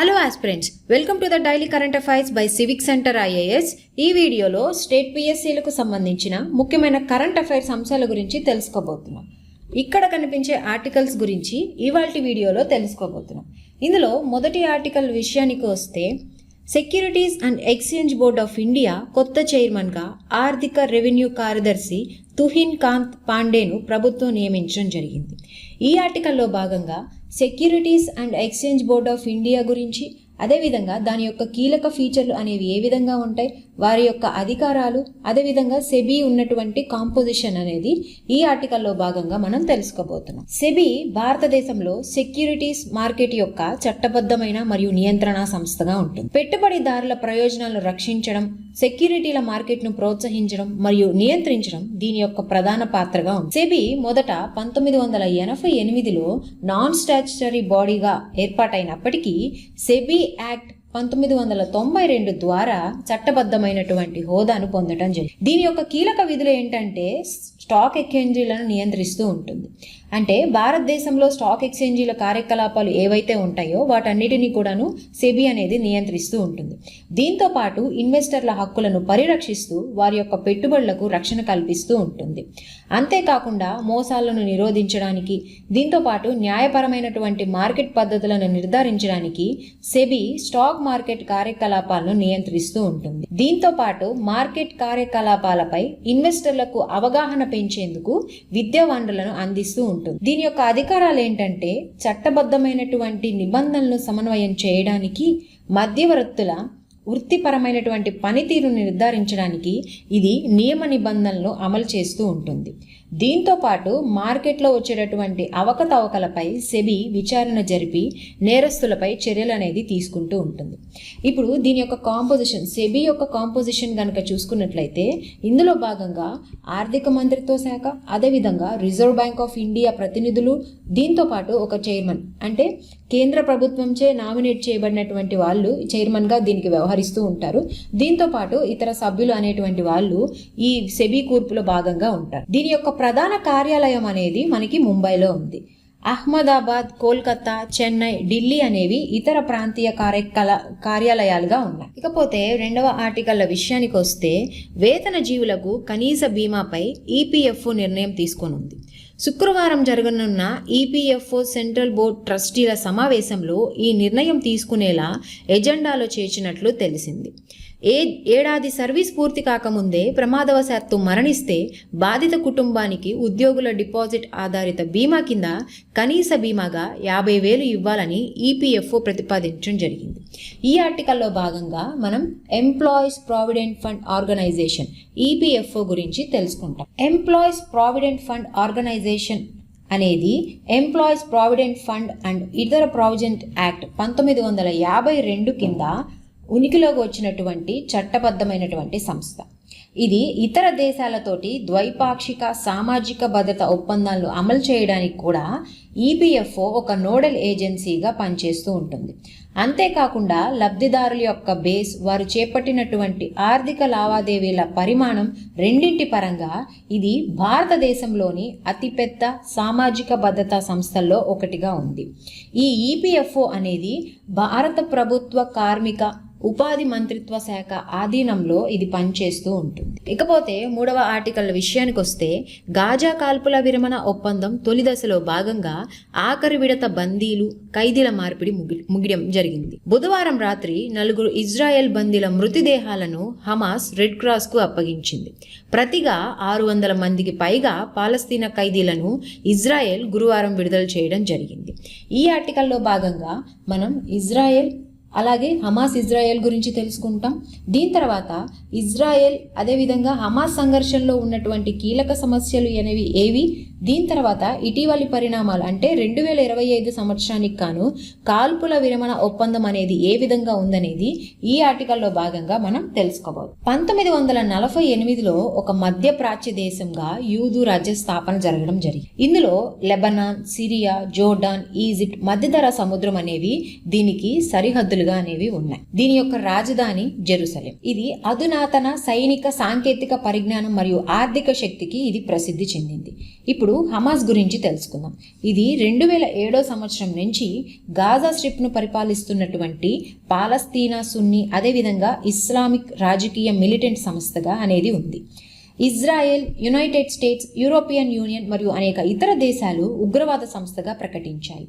Hello aspirants welcome to the daily current affairs by civic centre IAS ఈ వీడియోలో state పిఎస్సీలకు సంబంధించిన ముఖ్యమైన current affairs అంశాల గురించి తెలుసుకోబోతున్నాం. ఇక్కడ కనిపించే ఆర్టికల్స్ గురించి ఇవాల్టి వీడియోలో తెలుసుకోబోతున్నాం. ఇందులో మొదటి ఆర్టికల్ విషయానికి వస్తే securities and exchange board of India కొత్త చైర్మన్గా ఆర్థిక రెవెన్యూ కార్యదర్శి తుహిన్ కాంత్ పాండేను ప్రభుత్వం నియమించడం జరిగింది. ఈ ఆర్టికల్లో భాగంగా securities and exchange board of India గురించి అదేవిధంగా దాని యొక్క కీలక ఫీచర్లు అనేవి ఏ విధంగా ఉంటాయి వారి యొక్క అధికారాలు అదేవిధంగా సెబీ ఉన్నటువంటి కాంపోజిషన్ అనేది ఈ ఆర్టికల్లో భాగంగా మనం తెలుసుకోబోతున్నాం. సెబీ భారతదేశంలో సెక్యూరిటీస్ మార్కెట్ యొక్క చట్టబద్ధమైన మరియు నియంత్రణ సంస్థగా ఉంటుంది. పెట్టుబడిదారుల ప్రయోజనాలను రక్షించడం సెక్యూరిటీల మార్కెట్ను ప్రోత్సహించడం మరియు నియంత్రించడం దీని యొక్క ప్రధాన పాత్రగా ఉంది సెబీ మొదట పంతొమ్మిది వందల ఎనభై ఎనిమిదిలో నాన్ స్టాచ్యుటరీ బాడీగా ఏర్పాటైనప్పటికీ సెబీ యాక్ట్ పంతొమ్మిది వందల తొంభై రెండు ద్వారా చట్టబద్ధమైనటువంటి హోదాను పొందడం జరిగింది. దీని యొక్క కీలక విధులు ఏంటంటే స్టాక్ ఎక్స్చేంజీలను నియంత్రిస్తూ ఉంటుంది. అంటే భారతదేశంలో స్టాక్ ఎక్స్చేంజీల కార్యకలాపాలు ఏవైతే ఉంటాయో వాటన్నిటినీ కూడాను సెబీ అనేది నియంత్రిస్తూ ఉంటుంది. దీంతో పాటు ఇన్వెస్టర్ల హక్కులను పరిరక్షిస్తూ వారి యొక్క పెట్టుబడులకు రక్షణ కల్పిస్తూ ఉంటుంది. అంతేకాకుండా మోసాలను నిరోధించడానికి దీంతో పాటు న్యాయపరమైనటువంటి మార్కెట్ పద్ధతులను నిర్ధారించడానికి సెబీ స్టాక్ మార్కెట్ కార్యకలాపాలను నియంత్రిస్తూ ఉంటుంది. దీంతో పాటు మార్కెట్ కార్యకలాపాలపై ఇన్వెస్టర్లకు అవగాహన పెంచేందుకు విద్యా వనరులను అందిస్తూ ఉంటుంది. దీని యొక్క అధికారాలు ఏంటంటే చట్టబద్ధమైనటువంటి నిబంధనలను సమన్వయం చేయడానికి మధ్యవర్తుల వృత్తిపరమైనటువంటి పనితీరును నిర్ధారించడానికి ఇది నియమ నిబంధనలు అమలు చేస్తూ ఉంటుంది. దీంతో పాటు మార్కెట్లో వచ్చేటటువంటి అవకతవకలపై సెబీ విచారణ జరిపి నేరస్తులపై చర్యలు అనేది తీసుకుంటూ ఉంటుంది. ఇప్పుడు దీని యొక్క కాంపోజిషన్ సెబీ యొక్క కాంపోజిషన్ కనుక చూసుకున్నట్లయితే ఇందులో భాగంగా ఆర్థిక మంత్రిత్వ శాఖ అదేవిధంగా రిజర్వ్ బ్యాంక్ ఆఫ్ ఇండియా ప్రతినిధులు దీంతో పాటు ఒక చైర్మన్ అంటే కేంద్ర ప్రభుత్వంచే నామినేట్ చేయబడినటువంటి వాళ్ళు చైర్మన్గా దీనికి వ్యవహరిస్తూ ఉంటారు. దీంతో పాటు ఇతర సభ్యులు అనేటువంటి వాళ్ళు ఈ సెబీ కూర్పులో భాగంగా ఉంటారు. దీని యొక్క ప్రధాన కార్యాలయం అనేది మనకి ముంబైలో ఉంది. అహ్మదాబాద్ కోల్కతా చెన్నై ఢిల్లీ అనేవి ఇతర ప్రాంతీయ కార్యకల కార్యాలయాలుగా ఉన్నాయి. ఇకపోతే రెండవ ఆర్టికల్ల విషయానికి వస్తే వేతన జీవులకు కనీస బీమాపై ఈపీఎఫ్ఓ నిర్ణయం తీసుకొనుంది శుక్రవారం జరగనున్న ఈపీఎఫ్ఓ సెంట్రల్ బోర్డ్ ట్రస్టీల సమావేశంలో ఈ నిర్ణయం తీసుకునేలా ఎజెండాలో చేర్చినట్లు తెలిసింది. ఏ ఏడాది సర్వీస్ పూర్తి కాకముందే ప్రమాదవశాత్తు మరణిస్తే బాధిత కుటుంబానికి ఉద్యోగుల డిపాజిట్ ఆధారిత బీమా కింద కనీస బీమాగా యాభై వేలు ఇవ్వాలని ఈపీఎఫ్ఓ ప్రతిపాదించడం జరిగింది. ఈ ఆర్టికల్లో భాగంగా మనం employees provident fund organisation EPFO గురించి తెలుసుకుంటాం. ఎంప్లాయీస్ ప్రావిడెంట్ ఫండ్ ఆర్గనైజేషన్ అనేది ఎంప్లాయీస్ ప్రావిడెంట్ ఫండ్ అండ్ ఇతర ప్రావిడెంట్ యాక్ట్ పంతొమ్మిది వందల యాభై రెండు కింద ఉనికిలోకి వచ్చినటువంటి చట్టబద్ధమైనటువంటి సంస్థ. ఇది ఇతర దేశాలతోటి ద్వైపాక్షిక సామాజిక భద్రత ఒప్పందాలను అమలు చేయడానికి కూడా ఈపీఎఫ్ఓ ఒక నోడల్ ఏజెన్సీగా పనిచేస్తూ ఉంటుంది. అంతేకాకుండా లబ్ధిదారుల యొక్క బేస్ వారు చేపట్టినటువంటి ఆర్థిక లావాదేవీల పరిమాణం రెండింటి పరంగా ఇది భారతదేశంలోని అతిపెద్ద సామాజిక భద్రతా సంస్థల్లో ఒకటిగా ఉంది. ఈ ఈపీఎఫ్ఓ అనేది భారత ప్రభుత్వ కార్మిక ఉపాధి మంత్రిత్వ శాఖ ఆధీనంలో ఇది పనిచేస్తూ ఉంటుంది. ఇకపోతే మూడవ ఆర్టికల్ విషయానికి వస్తే గాజా కాల్పుల విరమణ ఒప్పందం తొలి దశలో భాగంగా ఆఖరి విడత బందీలు ఖైదీల మార్పిడి ముగి ముగియడం జరిగింది. బుధవారం రాత్రి నలుగురు ఇజ్రాయెల్ బందీల మృతదేహాలను హమాస్ రెడ్ క్రాస్కు అప్పగించింది. ప్రతిగా ఆరు వందల మందికి పైగా పాలస్తీనా ఖైదీలను ఇజ్రాయెల్ గురువారం విడుదల చేయడం జరిగింది. ఈ ఆర్టికల్లో భాగంగా మనం ఇజ్రాయెల్ అలాగే హమాస్ ఇజ్రాయెల్ గురించి తెలుసుకుంటాం. దీని తర్వాత ఇజ్రాయెల్ అదేవిధంగా హమాస్ సంఘర్షణలో ఉన్నటువంటి కీలక సమస్యలు అనేవి ఏవి? దీని తర్వాత ఇటీవలి పరిణామాలు అంటే రెండు వేల ఇరవై ఐదు సంవత్సరానికి కాను కాల్పుల విరమణ ఒప్పందం అనేది ఏ విధంగా ఉందనేది ఈ ఆర్టికల్లో భాగంగా మనం తెలుసుకోవాలి పంతొమ్మిది వందల నలభై ఎనిమిదిలో ఒక మధ్య ప్రాచ్య దేశంగా యూదు రాజ్య స్థాపన జరగడం జరిగింది. ఇందులో లెబనాన్ సిరియా జోర్డాన్ ఈజిప్ట్ మధ్యధర సముద్రం అనేవి దీనికి సరిహద్దులుగా అనేవి ఉన్నాయి. దీని యొక్క రాజధాని జెరూసలేం. ఇది అధునాతన సైనిక సాంకేతిక పరిజ్ఞానం మరియు ఆర్థిక శక్తికి ఇది ప్రసిద్ధి చెందింది. ఇప్పుడు ఇప్పుడు హమాస్ గురించి తెలుసుకుందాం. ఇది రెండు వేల ఏడో సంవత్సరం నుంచి గాజా స్ట్రిప్ను పరిపాలిస్తున్నటువంటి పాలస్తీనా సున్ని అదేవిధంగా ఇస్లామిక్ రాజకీయ మిలిటెంట్ సంస్థగా అనేది ఉంది. Israel United States European Union మరియు అనేక ఇతర దేశాలు ఉగ్రవాద సంస్థగా ప్రకటించాయి.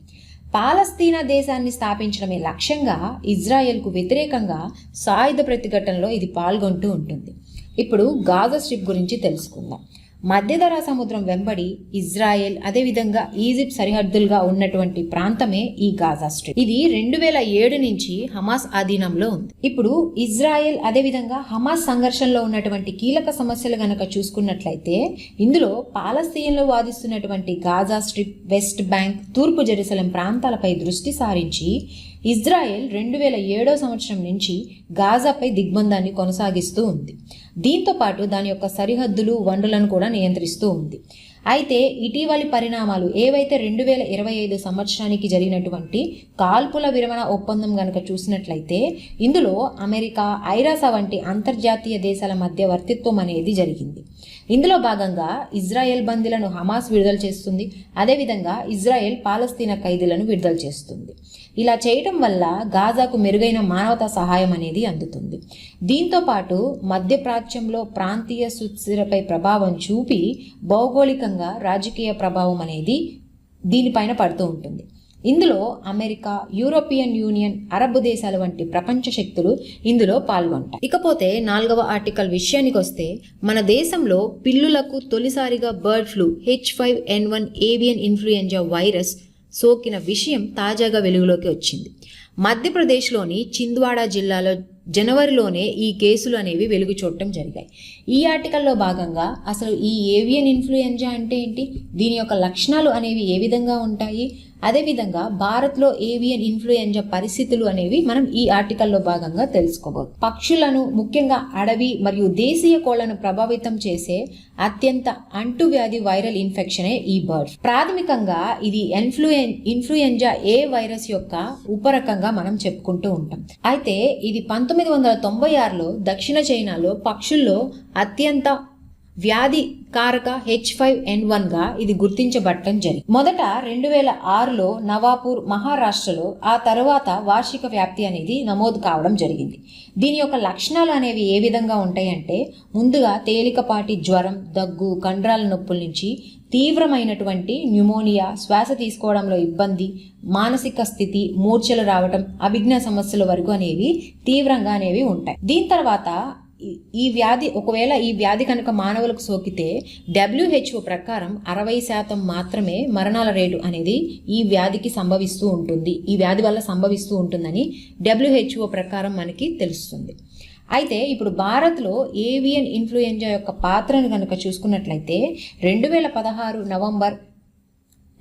పాలస్తీనా దేశాన్ని స్థాపించడమే లక్ష్యంగా ఇజ్రాయెల్కు వ్యతిరేకంగా సాయుధ ప్రతిఘటనలో ఇది పాల్గొంటూ ఉంటుంది. ఇప్పుడు గాజా స్ట్రిప్ గురించి తెలుసుకుందాం. మధ్యధరా సముద్రం వెంబడి ఇజ్రాయెల్ అదేవిధంగా ఈజిప్ట్ సరిహద్దులుగా ఉన్నటువంటి ప్రాంతమే ఈ గాజా స్ట్రిప్ ఇది రెండు వేల ఏడు నుంచి హమాస్ ఆధీనంలో ఉంది. ఇప్పుడు ఇజ్రాయెల్ అదేవిధంగా హమాస్ సంఘర్షణలో ఉన్నటువంటి కీలక సమస్యలు గనక చూసుకున్నట్లయితే ఇందులో పాలస్తీన్లు వాదిస్తున్నటువంటి గాజా స్ట్రిప్ వెస్ట్ బ్యాంక్ తూర్పు జెరూసలం ప్రాంతాలపై దృష్టి సారించి ఇజ్రాయెల్ రెండు వేల ఏడో సంవత్సరం నుంచి గాజాపై దిగ్బంధాన్ని కొనసాగిస్తూ ఉంది. దీంతో పాటు దాని యొక్క సరిహద్దులు వనరులను కూడా నియంత్రిస్తూ ఉంది. అయితే ఇటీవలి పరిణామాలు ఏవైతే రెండు వేల ఇరవై ఐదు సంవత్సరానికి జరిగినటువంటి కాల్పుల విరమణ ఒప్పందం కనుక చూసినట్లయితే ఇందులో అమెరికా ఐరాస వంటి అంతర్జాతీయ దేశాల మధ్య వర్తిత్వం అనేది జరిగింది. ఇందులో భాగంగా ఇజ్రాయెల్ బందీలను హమాస్ విడుదల చేస్తుంది. అదేవిధంగా ఇజ్రాయెల్ పాలస్తీనా ఖైదీలను విడుదల చేస్తుంది. ఇలా చేయటం వల్ల గాజాకు మెరుగైన మానవతా సహాయం అనేది అందుతుంది. దీంతో పాటు మధ్యప్రాచ్యంలో ప్రాంతీయ సుస్థిరపై ప్రభావం చూపి భౌగోళికంగా రాజకీయ ప్రభావం అనేది దీనిపైన పడుతూ ఉంటుంది. ఇందులో అమెరికా యూరోపియన్ యూనియన్ అరబ్ దేశాలు వంటి ప్రపంచ శక్తులు ఇందులో పాల్గొంటాయి. ఇకపోతే నాలుగవ ఆర్టికల్ విషయానికి వస్తే మన దేశంలో పిల్లులకు తొలిసారిగా bird flu H five N one avian influenza virus సోకిన విషయం తాజాగా వెలుగులోకి వచ్చింది. మధ్యప్రదేశ్లోని చింద్వాడ జిల్లాలో జనవరిలోనే ఈ కేసులు అనేవి వెలుగు చూడటం జరిగాయి. ఈ ఆర్టికల్లో భాగంగా అసలు ఈ ఏవియన్ ఇన్ఫ్లుయెంజా అంటే ఏంటి? దీని యొక్క లక్షణాలు అనేవి ఏ విధంగా ఉంటాయి? అదేవిధంగా భారత్లో ఏవియన్ ఇన్ఫ్లుయెంజా పరిస్థితులు అనేవి మనం ఈ ఆర్టికల్లో భాగంగా తెలుసుకోబోదు పక్షులను ముఖ్యంగా అడవి మరియు దేశీయ కోళ్ళను ప్రభావితం చేసే అత్యంత అంటువ్యాధి వైరల్ ఇన్ఫెక్షనే ఈ బర్డ్. ప్రాథమికంగా ఇది ఇన్ఫ్లుయెన్ ఇన్ఫ్లుయెంజా ఏ వైరస్ యొక్క ఉపరకంగా మనం చెప్పుకుంటూ ఉంటాం. అయితే ఇది పంతొమ్మిది వందల తొంభై ఆరులో దక్షిణ చైనాలో పక్షుల్లో అత్యంత వ్యాధి కారక హెచ్ ఫైవ్ ఎన్ వన్గా ఇది గుర్తించబడటం జరిగింది. మొదట రెండు వేల ఆరులో నవాపూర్ మహారాష్ట్రలో ఆ తర్వాత వార్షిక వ్యాప్తి అనేది నమోదు కావడం జరిగింది. దీని యొక్క లక్షణాలు అనేవి ఏ విధంగా ఉంటాయంటే ముందుగా తేలికపాటి జ్వరం దగ్గు కండరాల నొప్పుల నుంచి తీవ్రమైనటువంటి న్యూమోనియా శ్వాస తీసుకోవడంలో ఇబ్బంది మానసిక స్థితి మూర్ఛలు రావటం అభిజ్ఞ సమస్యల వరకు అనేవి తీవ్రంగా అనేవి ఉంటాయి. దీని తర్వాత ఈ- వ్యాధి ఒకవేళ ఈ వ్యాధి కనుక మానవులకు సోకితే డబ్ల్యూహెచ్ఓ ప్రకారం అరవై శాతం మాత్రమే మరణాల రేటు అనేది ఈ వ్యాధికి సంభవిస్తూ ఉంటుంది. ఈ వ్యాధి వల్ల సంభవిస్తూ ఉంటుందని డబ్ల్యూహెచ్ఓ ప్రకారం మనకి తెలుస్తుంది. అయితే ఇప్పుడు భారత్లో ఏవియన్ ఇన్ఫ్లుయెంజా యొక్క పాత్రను కనుక చూసుకున్నట్లయితే రెండు వేల పదహారు నవంబర్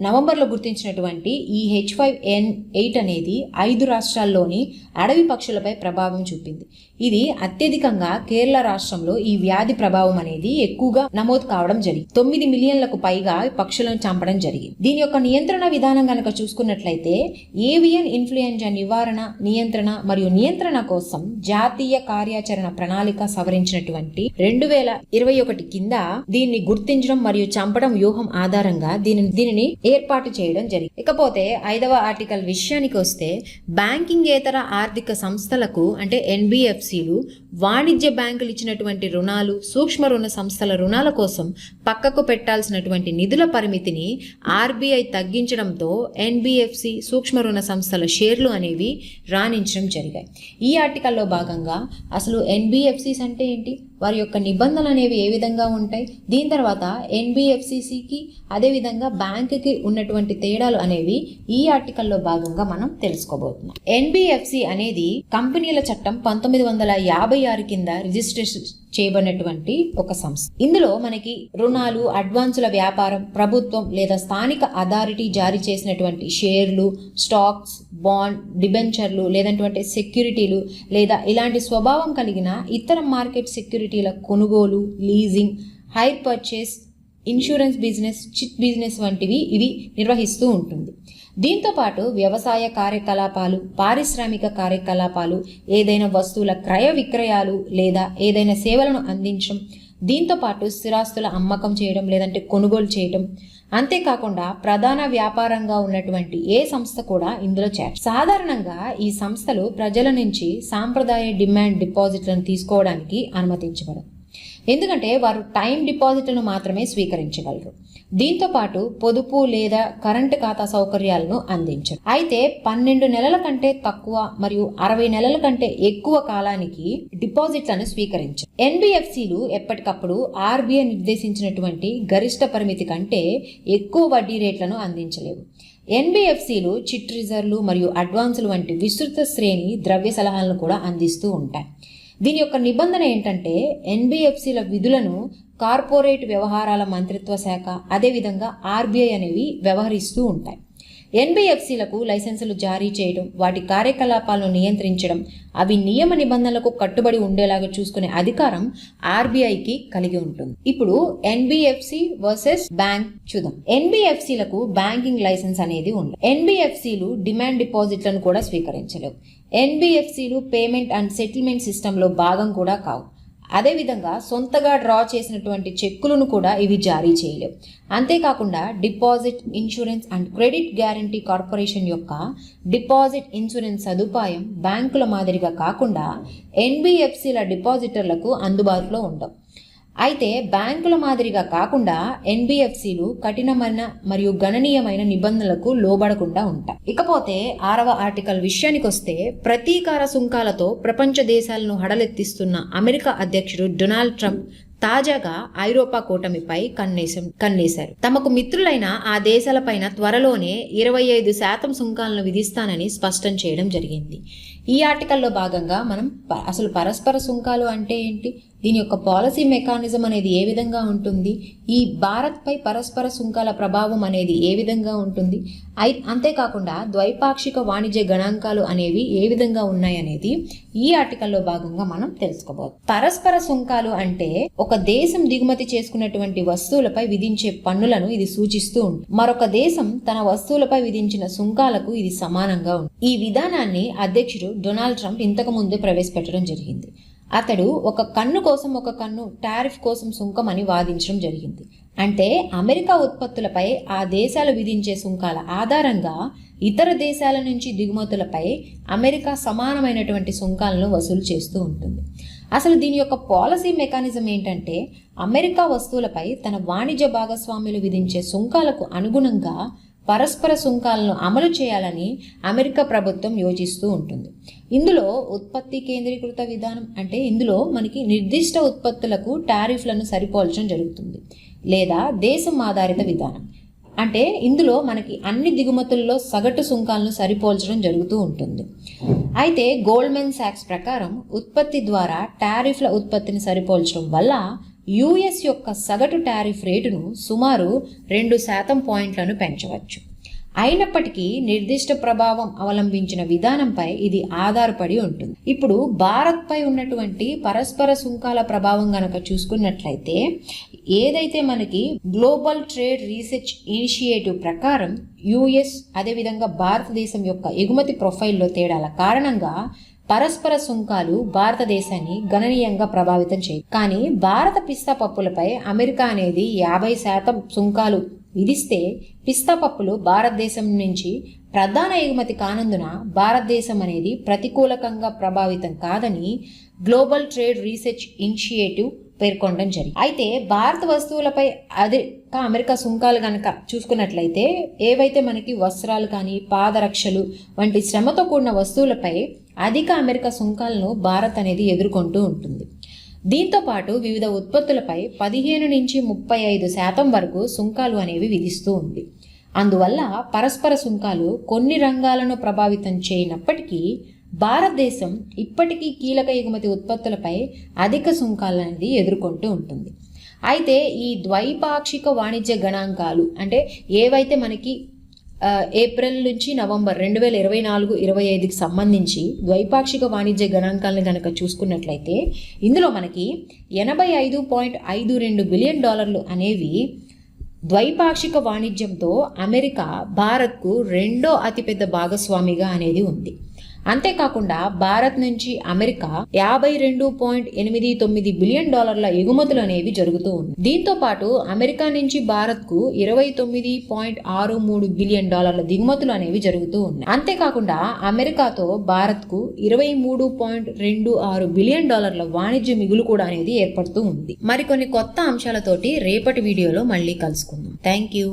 నవంబర్లో గుర్తించినటువంటి ఈ హెచ్ ఫైవ్ ఎన్ ఎయిట్ అనేది ఐదు రాష్ట్రాల్లోని అడవి పక్షులపై ప్రభావం చూపింది. ఇది అత్యధికంగా కేరళ రాష్ట్రంలో ఈ వ్యాధి ప్రభావం అనేది ఎక్కువగా నమోదు కావడం జరిగింది. తొమ్మిది మిలియన్లకు పైగా పక్షులను చంపడం జరిగింది. దీని యొక్క నియంత్రణ విధానం కనుక చూసుకున్నట్లయితే ఏవియన్ ఇన్ఫ్లుయెంజా నివారణ నియంత్రణ మరియు నియంత్రణ కోసం జాతీయ కార్యాచరణ ప్రణాళిక సవరించినటువంటి రెండు వేల ఇరవై ఒకటి కింద దీన్ని గుర్తించడం మరియు చంపడం వ్యూహం ఆధారంగా దీనిని దీనిని ఏర్పాటు చేయడం జరిగింది. ఇకపోతే ఐదవ ఆర్టికల్ విషయానికి వస్తే బ్యాంకింగేతర ఆర్థిక సంస్థలకు అంటే ఎన్బిఎఫ్సిలు వాణిజ్య బ్యాంకులు ఇచ్చినటువంటి రుణాలు సూక్ష్మ రుణ సంస్థల రుణాల కోసం పక్కకు పెట్టాల్సినటువంటి నిధుల పరిమితిని ఆర్బీఐ తగ్గించడంతో ఎన్బిఎఫ్సి సూక్ష్మ రుణ సంస్థల షేర్లు అనేవి రాణించడం జరిగాయి. ఈ ఆర్టికల్లో భాగంగా అసలు ఎన్బిఎఫ్సిస్ అంటే ఏంటి? వారి యొక్క నిబంధనలు అనేవి ఏ విధంగా ఉంటాయి? దీని తర్వాత ఎన్బిఎఫ్సిసికి అదేవిధంగా బ్యాంకుకి ఉన్నటువంటి తేడాలు అనేవి ఈ ఆర్టికల్లో భాగంగా మనం తెలుసుకోబోతున్నాం. ఎన్బిఎఫ్సి అనేది కంపెనీల చట్టం పంతొమ్మిది వందల యాభై ఆరు కింద రిజిస్ట్రేషన్ చేయబడినటువంటి ఒక సంస్థ. ఇందులో మనకి రుణాలు అడ్వాన్సుల వ్యాపారం ప్రభుత్వం లేదా స్థానిక అథారిటీ జారీ చేసినటువంటి షేర్లు స్టాక్స్ బాండ్ డిబెంచర్లు లేదంటే సెక్యూరిటీలు లేదా ఇలాంటి స్వభావం కలిగిన ఇతర మార్కెట్ సెక్యూరిటీల కొనుగోలు leasing hire purchase insurance business chit business వంటివి ఇవి నిర్వహిస్తూ ఉంటుంది. దీంతో పాటు వ్యవసాయ కార్యకలాపాలు పారిశ్రామిక కార్యకలాపాలు ఏదైనా వస్తువుల క్రయ విక్రయాలు లేదా ఏదైనా సేవలను అందించడం దీంతో పాటు స్థిరాస్తుల అమ్మకం చేయడం లేదంటే కొనుగోలు చేయడం. అంతేకాకుండా ప్రధాన వ్యాపారంగా ఉన్నటువంటి ఏ సంస్థ కూడా ఇందులో చేర సాధారణంగా ఈ సంస్థలు ప్రజల నుంచి సాంప్రదాయ డిమాండ్ డిపాజిట్లను తీసుకోవడానికి అనుమతించబడదు ఎందుకంటే వారు టైం డిపాజిట్లను మాత్రమే స్వీకరించగలరు. దీంతో పాటు పొదుపు లేదా కరెంటు ఖాతా సౌకర్యాలను అందించడం. అయితే పన్నెండు నెలల కంటే తక్కువ మరియు అరవై నెలల కంటే ఎక్కువ కాలానికి డిపాజిట్లను స్వీకరించారు ఎన్బిఎఫ్సిలు ఎప్పటికప్పుడు ఆర్బీఐ నిర్దేశించినటువంటి గరిష్ట పరిమితి కంటే ఎక్కువ వడ్డీ రేట్లను అందించలేవు. ఎన్బిఎఫ్సిలు చిట్ రిజర్వ్లు మరియు అడ్వాన్సులు వంటి విస్తృత శ్రేణి ద్రవ్య సలహాలను కూడా అందిస్తూ ఉంటాయి. దీని యొక్క నిబంధన ఏంటంటే ఎన్బిఎఫ్సిల విధులను కార్పొరేట్ వ్యవహారాల మంత్రిత్వ శాఖ అదేవిధంగా ఆర్బీఐ అనేవి వ్యవహరిస్తూ ఉంటాయి. ఎన్బిఎఫ్సిలకు లైసెన్సులు జారీ చేయడం వాటి కార్యకలాపాలను నియంత్రించడం అవి నియమ నిబంధనలకు కట్టుబడి ఉండేలాగా చూసుకునే అధికారం ఆర్బీఐకి కలిగి ఉంటుంది. ఇప్పుడు ఎన్బిఎఫ్సి వర్సెస్ బ్యాంక్ చూద్దాం. ఎన్బిఎఫ్సిలకు బ్యాంకింగ్ లైసెన్స్ అనేది ఉండదు. ఎన్బిఎఫ్సిలు డిమాండ్ డిపాజిట్లను కూడా స్వీకరించలేవు. ఎన్బిఎఫ్సిలు పేమెంట్ అండ్ సెటిల్మెంట్ సిస్టంలో భాగం కూడా కావు. అదేవిధంగా సొంతగా డ్రా చేసినటువంటి చెక్కులను కూడా ఇవి జారీ చేయలేవు. అంతేకాకుండా deposit insurance and credit guarantee corporation యొక్క డిపాజిట్ ఇన్సూరెన్స్ సదుపాయం బ్యాంకుల మాదిరిగా కాకుండా ఎన్బిఎఫ్సిల డిపాజిటర్లకు అందుబాటులో ఉండవు. అయితే బ్యాంకుల మాదిరిగా కాకుండా ఎన్బిఎఫ్సిలు కఠినమైన మరియు గణనీయమైన నిబంధనలకు లోబడకుండా ఉంటాయి ఇకపోతే ఆరవ ఆర్టికల్ విషయానికి వస్తే ప్రతీకార సుంకాలతో ప్రపంచ దేశాలను హడలెత్తిస్తున్న అమెరికా అధ్యక్షుడు డొనాల్డ్ ట్రంప్ తాజాగా ఐరోపా కూటమిపై కన్నేసం కన్నేశారు. తమకు మిత్రులైన ఆ దేశాలపైన త్వరలోనే ఇరవై ఐదు శాతం సుంకాలను విధిస్తానని స్పష్టం చేయడం జరిగింది. ఈ ఆర్టికల్లో భాగంగా మనం ప- అసలు పరస్పర సుంకాలు అంటే ఏంటి? దీని యొక్క పాలసీ మెకానిజం అనేది ఏ విధంగా ఉంటుంది? ఈ భారత్పై పరస్పర సుంకాల ప్రభావం అనేది ఏ విధంగా ఉంటుంది? అయి అంతేకాకుండా ద్వైపాక్షిక వాణిజ్య గణాంకాలు అనేవి ఏ విధంగా ఉన్నాయనేది ఈ ఆర్టికల్లో భాగంగా మనం తెలుసుకోబోదు పరస్పర సుంకాలు అంటే ఒక దేశం దిగుమతి చేసుకున్నటువంటి వస్తువులపై విధించే పన్నులను ఇది సూచిస్తూ ఉంటుంది. మరొక దేశం తన వస్తువులపై విధించిన సుంకాలకు ఇది సమానంగా ఉంది ఈ విధానాన్ని అధ్యక్షుడు డొనాల్డ్ ట్రంప్ ఇంతకు ముందు ప్రవేశపెట్టడం జరిగింది. అతడు ఒక కన్ను కోసం ఒక కన్ను టారిఫ్ కోసం సుంకం అని వాదించడం జరిగింది. అంటే అమెరికా ఉత్పత్తులపై ఆ దేశాలు విధించే సుంకాల ఆధారంగా ఇతర దేశాల నుంచి దిగుమతులపై అమెరికా సమానమైనటువంటి సుంకాలను వసూలు చేస్తూ ఉంటుంది. అసలు దీని యొక్క పాలసీ మెకానిజం ఏంటంటే అమెరికా వస్తువులపై తన వాణిజ్య భాగస్వాములు విధించే సుంకాలకు అనుగుణంగా పరస్పర సుంకాలను అమలు చేయాలని అమెరికా ప్రభుత్వం యోచిస్తూ ఉంటుంది. ఇందులో ఉత్పత్తి కేంద్రీకృత విధానం అంటే ఇందులో మనకి నిర్దిష్ట ఉత్పత్తులకు టారిఫ్లను సరిపోల్చడం జరుగుతుంది. లేదా దేశం ఆధారిత విధానం. అంటే ఇందులో మనకి అన్ని దిగుమతుల్లో సగటు సుంకాలను సరిపోల్చడం జరుగుతూ ఉంటుంది. అయితే గోల్డ్మెన్ సాక్స్ ప్రకారం ఉత్పత్తి ద్వారా టారిఫ్ల ఉత్పత్తిని సరిపోల్చడం వల్ల యుఎస్ యొక్క సగటు టారిఫ్ రేటును సుమారు రెండు శాతం పాయింట్లను పెంచవచ్చు. అయినప్పటికీ నిర్దిష్ట ప్రభావం అవలంబించిన విధానంపై ఇది ఆధారపడి ఉంటుంది. ఇప్పుడు భారత్పై ఉన్నటువంటి పరస్పర సుంకాల ప్రభావం గనక చూసుకున్నట్లయితే ఏదైతే మనకి గ్లోబల్ ట్రేడ్ రీసెర్చ్ ఇనిషియేటివ్ ప్రకారం యుఎస్ అదేవిధంగా భారతదేశం యొక్క ఎగుమతి ప్రొఫైల్లో తేడాల కారణంగా పరస్పర సుంకాలు భారతదేశాన్ని గణనీయంగా ప్రభావితం చేయి. కానీ భారత పిస్తా పప్పులపై అమెరికా అనేది యాభై శాతం సుంకాలు విధిస్తే పిస్తా పప్పులు భారతదేశం నుంచి ప్రధాన ఎగుమతి కానందున భారతదేశం అనేది ప్రతికూలకంగా ప్రభావితం కాదని గ్లోబల్ ట్రేడ్ రీసెర్చ్ ఇనిషియేటివ్ పేర్కొనడం జరిగింది. అయితే భారత వస్తువులపై అదే అమెరికా సుంకాలు కనుక చూసుకున్నట్లయితే ఏవైతే మనకి వస్త్రాలు కానీ పాదరక్షలు వంటి శ్రమతో కూడిన వస్తువులపై అధిక అమెరికా సుంకాలను భారత్ అనేది ఎదుర్కొంటూ ఉంటుంది. దీంతో పాటు వివిధ ఉత్పత్తులపై పదిహేను నుంచి ముప్పై ఐదు శాతం వరకు సుంకాలు అనేవి విధిస్తూ ఉంది. అందువల్ల పరస్పర సుంకాలు కొన్ని రంగాలను ప్రభావితం చేయనప్పటికీ భారతదేశం ఇప్పటికీ కీలక ఎగుమతి ఉత్పత్తులపై అధిక సుంకాలు అనేది ఎదుర్కొంటూ ఉంటుంది. అయితే ఈ ద్వైపాక్షిక వాణిజ్య గణాంకాలు అంటే ఏవైతే మనకి ఏప్రిల్ నుంచి నవంబర్ రెండు వేల ఇరవై నాలుగు ఇరవై ఐదుకి సంబంధించి ద్వైపాక్షిక వాణిజ్య గణాంకాలను కనుక చూసుకున్నట్లయితే ఇందులో మనకి ఎనభై ఐదు పాయింట్ ఐదు రెండు బిలియన్ డాలర్లు అనేవి ద్వైపాక్షిక వాణిజ్యంతో అమెరికా భారత్కు రెండో అతిపెద్ద భాగస్వామిగా అనేది ఉంది. అంతేకాకుండా భారత్ నుంచి అమెరికా యాభై రెండు పాయింట్ ఎనిమిది తొమ్మిది బిలియన్ డాలర్ల ఎగుమతులు అనేవి జరుగుతూ ఉన్నాయి. దీంతో పాటు అమెరికా నుంచి భారత్కు ఇరవై తొమ్మిది పాయింట్ ఆరు మూడు బిలియన్ డాలర్ల దిగుమతులు అనేవి జరుగుతూ ఉన్నాయి. అంతేకాకుండా అమెరికాతో భారత్కు ఇరవై మూడు పాయింట్ రెండు ఆరు బిలియన్ డాలర్ల వాణిజ్య మిగులు కూడా అనేది ఏర్పడుతూ ఉంది. మరికొన్ని కొత్త అంశాలతోటి రేపటి వీడియోలో మళ్ళీ కలుసుకుందాం. Thank you